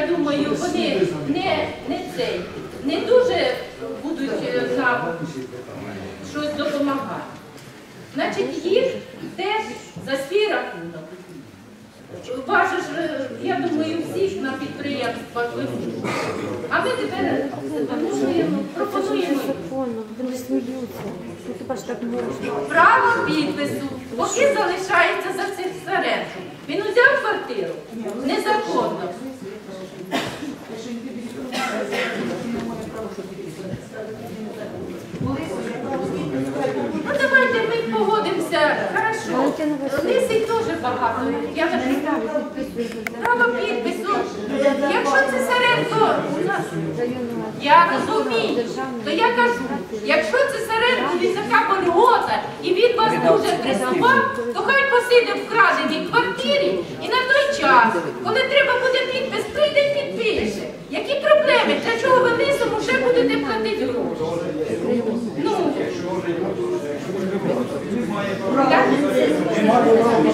я думаю, вони не, не цей, не дуже будуть е, нам щось допомагати. Значить, їх теж за свій рахунок. Важиш, е, я думаю, всіх на підприємствах везуть. А ми тепер пропонуємо, пропонуємо. Ну можна? право підпису, поки залишається за цих Саренко. Він узяв квартиру незаконно. Лисий теж багато. Я. Право підпису. Якщо це Саренко, у я розумію, то я кажу, якщо це Саренко від така льгота і він вас дуже пресував, то хай посиде в краденій квартирі і на той час, коли треба буде підпис, прийде і підпише. Які проблеми? Для чого ви лисому вже будете платити гроші? Ну, я- Хорошо.